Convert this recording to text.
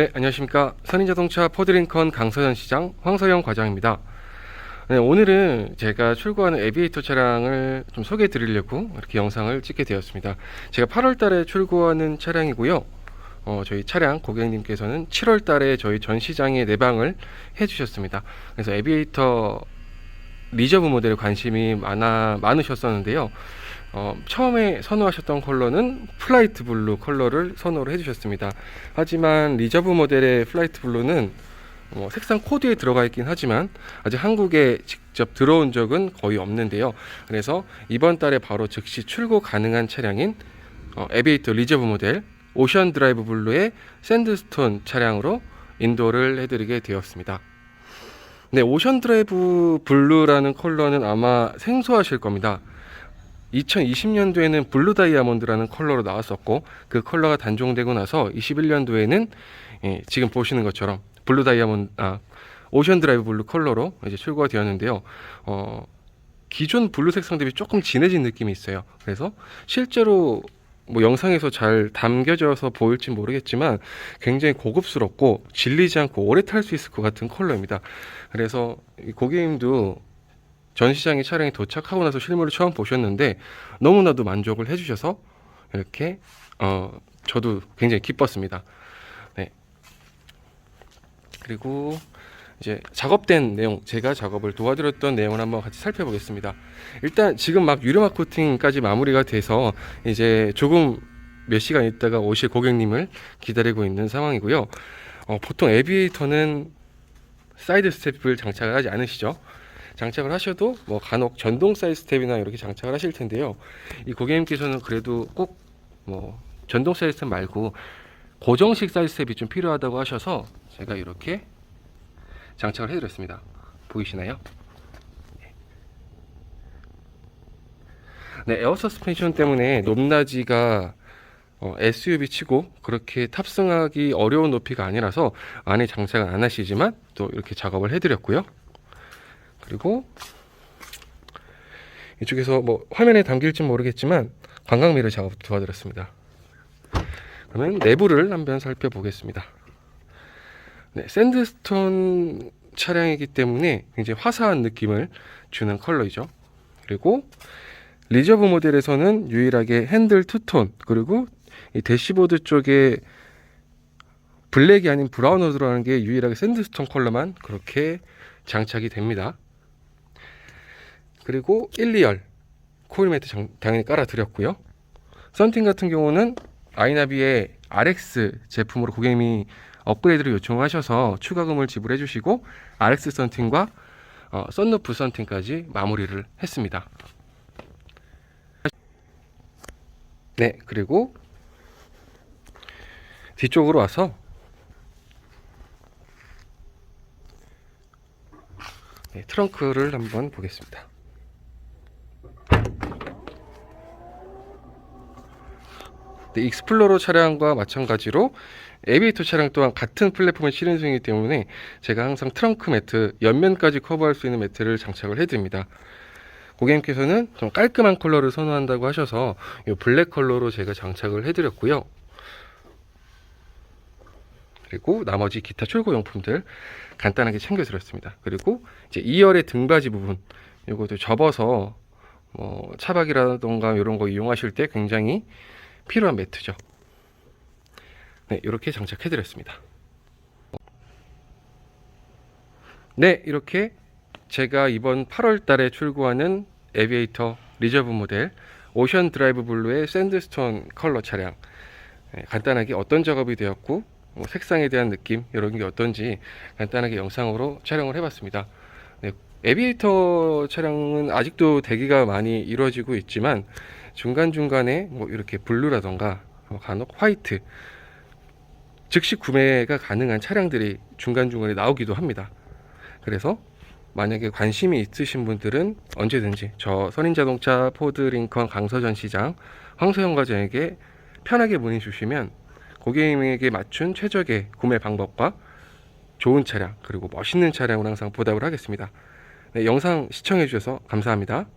네, 안녕하십니까. 선인자동차 포드링컨 강서현 시장 황서영 과장입니다. 네, 오늘은 제가 출고하는 에비에이터 차량을 좀 소개해 드리려고 이렇게 영상을 찍게 되었습니다. 제가 8월 달에 출고하는 차량이고요. 어, 저희 차량 고객님께서는 7월 달에 저희 전시장에 내방을 해 주셨습니다. 그래서 에비에이터 리저브 모델에 관심이 많아, 많으셨었는데요. 어, 처음에 선호하셨던 컬러는 플라이트 블루 컬러를 선호를 해주셨습니다. 하지만 리저브 모델의 플라이트 블루는 뭐 색상 코드에 들어가 있긴 하지만 아직 한국에 직접 들어온 적은 거의 없는데요. 그래서 이번 달에 바로 즉시 출고 가능한 차량인 어, 에비에이터 리저브 모델 오션 드라이브 블루의 샌드스톤 차량으로 인도를 해드리게 되었습니다. 네, 오션 드라이브 블루라는 컬러는 아마 생소하실 겁니다. 2020년도에는 블루 다이아몬드라는 컬러로 나왔었고 그 컬러가 단종되고 나서 21년도에는 예, 지금 보시는 것처럼 블루 다이아몬드 아 오션 드라이브 블루 컬러로 이제 출고가 되었는데요. 어 기존 블루 색상 대비 조금 진해진 느낌이 있어요. 그래서 실제로 뭐 영상에서 잘 담겨져서 보일지 모르겠지만 굉장히 고급스럽고 질리지 않고 오래 탈 수 있을 것 같은 컬러입니다. 그래서 이 고객님도 전시장에 차량이 도착하고 나서 실물을 처음 보셨는데 너무나도 만족을 해주셔서 이렇게 어 저도 굉장히 기뻤습니다. 네. 그리고 이제 작업된 내용, 제가 작업을 도와드렸던 내용을 한번 같이 살펴보겠습니다. 일단 지금 막 유리막 코팅까지 마무리가 돼서 이제 조금 몇 시간 있다가 오실 고객님을 기다리고 있는 상황이고요. 어, 보통 에비에이터는 사이드 스텝을 장착을 하지 않으시죠? 장착을 하셔도 뭐 간혹 전동 사이드 스텝이나 이렇게 장착을 하실 텐데요. 이 고객님께서는 그래도 꼭 뭐 전동 사이드 스텝 말고 고정식 사이드 스텝이 좀 필요하다고 하셔서 제가 이렇게 장착을 해드렸습니다. 보이시나요? 네, 에어 서스펜션 때문에 높낮이가 어, SUV 치고 그렇게 탑승하기 어려운 높이가 아니라서 안에 장착은 안 하시지만 또 이렇게 작업을 해드렸고요. 그리고 이쪽에서 뭐 화면에 담길지 모르겠지만 관광미러 작업 도와드렸습니다. 그러면 내부를 한번 살펴보겠습니다. 네, 샌드스톤 차량이기 때문에 굉장히 화사한 느낌을 주는 컬러이죠. 그리고 리저브 모델에서는 유일하게 핸들 투톤 그리고 이 대시보드 쪽에 블랙이 아닌 브라운으로 들어가는 게 유일하게 샌드스톤 컬러만 그렇게 장착이 됩니다. 그리고 1, 2열 코일 매트 장- 당연히 깔아드렸고요. 썬팅 같은 경우는 아이나비의 RX 제품으로 고객님이 업그레이드를 요청하셔서 추가금을 지불해 주시고 RX 썬팅과 어, 썬루프 썬팅까지 마무리를 했습니다. 네, 그리고 뒤쪽으로 와서 네, 트렁크를 한번 보겠습니다. 익스플로러 차량과 마찬가지로 에비에이터 차량 또한 같은 플랫폼에 실행 중이기 때문에 제가 항상 트렁크 매트 옆면까지 커버할 수 있는 매트를 장착을 해드립니다. 고객님께서는 좀 깔끔한 컬러를 선호한다고 하셔서 이 블랙 컬러로 제가 장착을 해드렸고요. 그리고 나머지 기타 출고 용품들 간단하게 챙겨드렸습니다. 그리고 이제 2열의 등받이 부분 이것도 접어서 뭐 차박이라던가 이런 거 이용하실 때 굉장히 필요한 매트죠. 네, 이렇게 장착해드렸습니다. 네, 이렇게 제가 이번 8월 달에 출고하는 에비에이터 리저브 모델 오션 드라이브 블루의 샌드스톤 컬러 차량 네, 간단하게 어떤 작업이 되었고 뭐 색상에 대한 느낌 이런 게 어떤지 간단하게 영상으로 촬영을 해봤습니다. 네, 에비에이터 차량은 아직도 대기가 많이 이루어지고 있지만 중간 중간에 뭐 이렇게 블루라던가 뭐 간혹 화이트 즉시 구매가 가능한 차량들이 중간 중간에 나오기도 합니다. 그래서 만약에 관심이 있으신 분들은 언제든지 저 선인자동차 포드 링컨 강서전 시장 황소영 과장에게 편하게 문의 주시면 고객님에게 맞춘 최적의 구매 방법과 좋은 차량 그리고 멋있는 차량을 항상 보답을 하겠습니다. 네, 영상 시청해 주셔서 감사합니다.